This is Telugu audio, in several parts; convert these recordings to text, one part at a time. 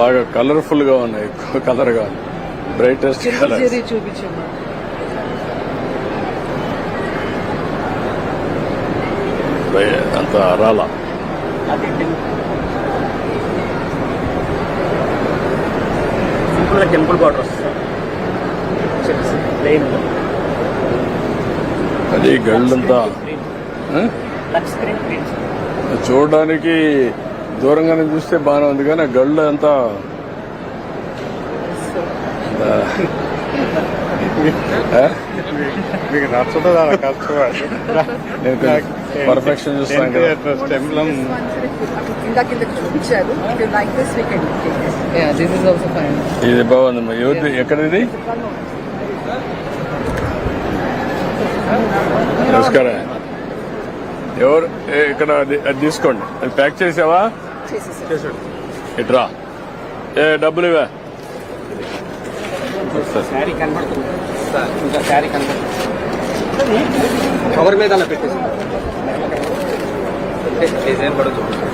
బాగా కలర్ఫుల్గా ఉన్నాయి కలర్గా బ్రైటెస్ట్ కలర్ జరీ చూపించమ్మా. అంత రాలా. సింపుల్గా టెంపుల్ బార్డర్ వస్తుంది అది గళ్ళంతా చూడడానికి దూరంగానే చూస్తే బాగానే ఉంది కానీ ఆ గళ్ళు అంతా? మీకు నచ్చదు పర్ఫెక్షన్ చూస్తాను. ఇది బాగుంది ఎవరిది? ఎక్కడిది? నమస్కారం. ఎవరు? ఏ, ఇక్కడ అది అది తీసుకోండి. అది ప్యాక్ చేసావా? ఇట్రా ఏ డబ్బులు ఇవా శారీ కనబడుతుంది. సార్ ఇంకా శారీ కనబడుతుంది. కవర్ మీద అలా పెట్టేసి. డిజైన్ చూపిస్తాను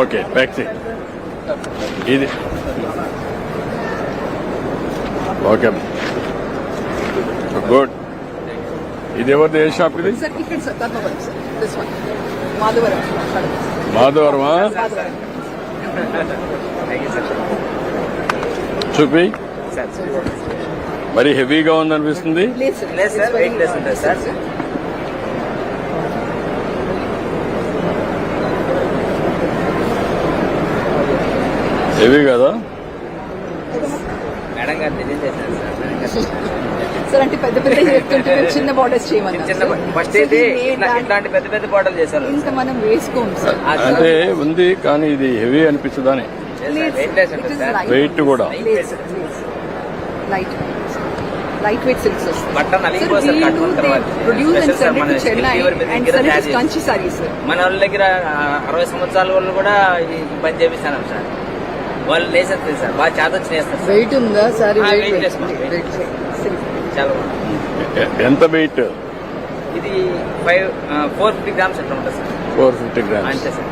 ఓకే చేయి. ఇది. ఓకే. గుడ్. ఇది ఎవరిది? ఏ షాప్ ఇది? మాధవరమా? మాధవరం. చూపి. సార్ మరి హెవీగా ఉందనిపిస్తుంది. హెవీ కదా? మేడం గారు చేశారు సార్. సార్ అంటే పెద్ద పెద్ద చెప్తుంటే చిన్న బార్డర్స్ ఫస్ట్ అయితే ఇట్లా- ఇట్లాంటి పెద్ద పెద్ద బాటలు చేశారు. ఇంత మనం వేసుకోము సార్. అంటే ఉంది కానీ ఇది హెవీ అనిపించదని. సార్ వెయిట్ కూడా. Light light weight silks Kanchi sari sir మన వాళ్ళ దగ్గర అరవై సంవత్సరాల వాళ్ళు కూడా ఈ పని చేపిస్తాను సార్ వాళ్ళు లేసేస్తారు సార్ బాగా చేస్తారు సార్ వెయిట్ ఉందా? సారీ వెయిట్. చాలా ఎంత వెయిట్? ఇది ఫైవ్ ఫోర్ ఫిఫ్టీ గ్రామ్స్ అట్లా ఉంటుంది సార్? Four fifty grams. అంతే సార్.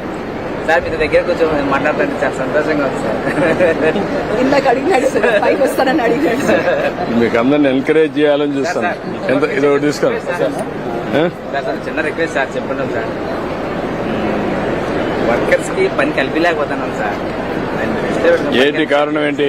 సార్ మీ దగ్గర కొంచెం మాట్లాడుతుంటే చాలా సంతోషంగా ఉంది సార్. ఇందాక అడిగినాడు సార్ పైకి వస్తానని అడిగినాడు సార్. మీకు అందరిని ఎంకరేజ్ చేయాలని చూస్తాను. ఎంత ఇది ఒకటి తీసుకోండి. సార్ చిన్న రిక్వెస్ట్ సార్ చెప్పండి సార్. వర్కర్స్కి పని కలిపిలేకపోతున్నాం సార్. ఏంటి కారణం ఏంటి?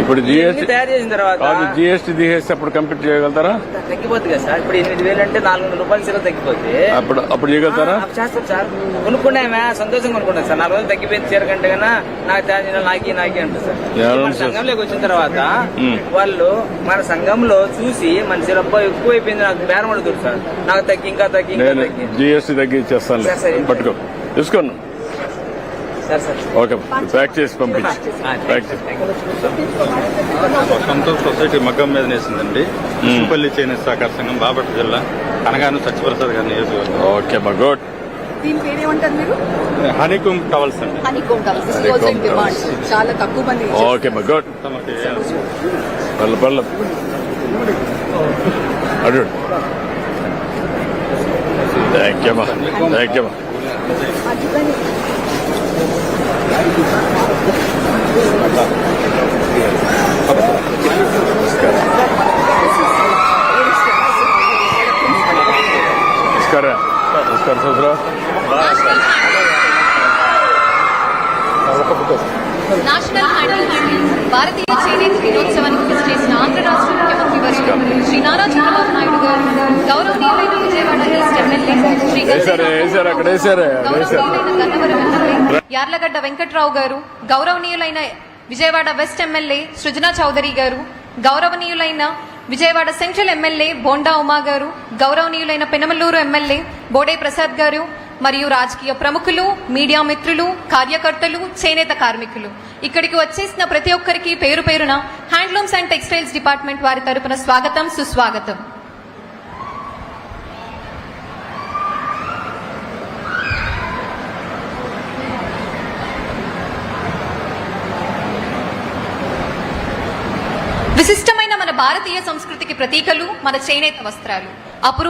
ఇప్పుడు జిఎస్టీ తయారు చేసిన తర్వాత జిఎస్టీ తీసేస్తే అప్పుడు కంప్లీట్ చేయగలుగుతారా? తగ్గిపోతుంది కదా సార్. ఇప్పుడు ఎనిమిది వేలు అంటే నాలుగు వందల రూపాయలు సీల తగ్గిపోతే అప్పుడు అప్పుడు చేయగలుగుతారా? చేస్తాం సార్. కొనుక్కున్నామే సంతోషం కొనుక్కున్నాం సార్. నాలుగు రోజులు తగ్గిపోయింది చీర కంటే కన్నా నాకు తయారు చేయాలి నాకి నాకి అంటారు సార్. సార్? సంఘంలోకి వచ్చిన తర్వాత. వాళ్ళు మన సంఘంలో చూసి మన సిరప్ప ఎక్కువ అయిపోయింది నాకు బేరం అడుగుతారు సార్. నాకు తగ్గి ఇంకా తగ్గి తగ్గి. జిఎస్టీ సరే, సరే. పట్టుకో. సార్ సార్ ఓకే ప్యాక్ చేసి పంపించి ప్యాక్. సంతోష్ సొసైటీ మగ్గం మీద నేసిందండి. సింపల్లి చేనేత సహకార సంఘం బాపట్ల జిల్లా. అనగాను సత్యప్రసాద్ గారి నియోజకవర్గం. ఓకే మా గుడ్ దీని మీరు? టవల్స్ అండి. Honeycomb towels Honeycomb also in demand towels. చాలా తక్కువ మంది ఓకే మా గుడ్ పల్ల పల్ల అడు థ్యాంక్ యూ థ్యాంక్ యూ నమస్కారం నమస్కారం సోదరా నేషనల్ హ్యాండిల్ భారతీయ చేనేత దినోత్సవానికి కృషి చేసిన ఆంధ్ర రాష్ట్ర ముఖ్యమంత్రి వర్యులు యార్లగడ్డ వెంకట్రావు గారు గౌరవనీయులైన విజయవాడ వెస్ట్ ఎమ్మెల్యే సృజనా చౌదరి గారు గౌరవనీయులైన విజయవాడ సెంట్రల్ ఎమ్మెల్యే బోండా ఉమా గారు గౌరవనీయులైన పెనమలూరు ఎమ్మెల్యే బోడే ప్రసాద్ గారు మరియు రాజకీయ ప్రముఖులు మీడియా మిత్రులు కార్యకర్తలు చేనేత కార్మికులు. ఇక్కడికి వచ్చేసిన ప్రతి ఒక్కరికి పేరు పేరున హ్యాండ్లూమ్స్ అండ్ టెక్స్టైల్స్ డిపార్ట్మెంట్ వారి తరపున స్వాగతం సుస్వాగతం. విశిష్టమైన మన భారతీయ సంస్కృతికి ప్రతీకలు మన చేనేత వస్త్రాలు. అపురూప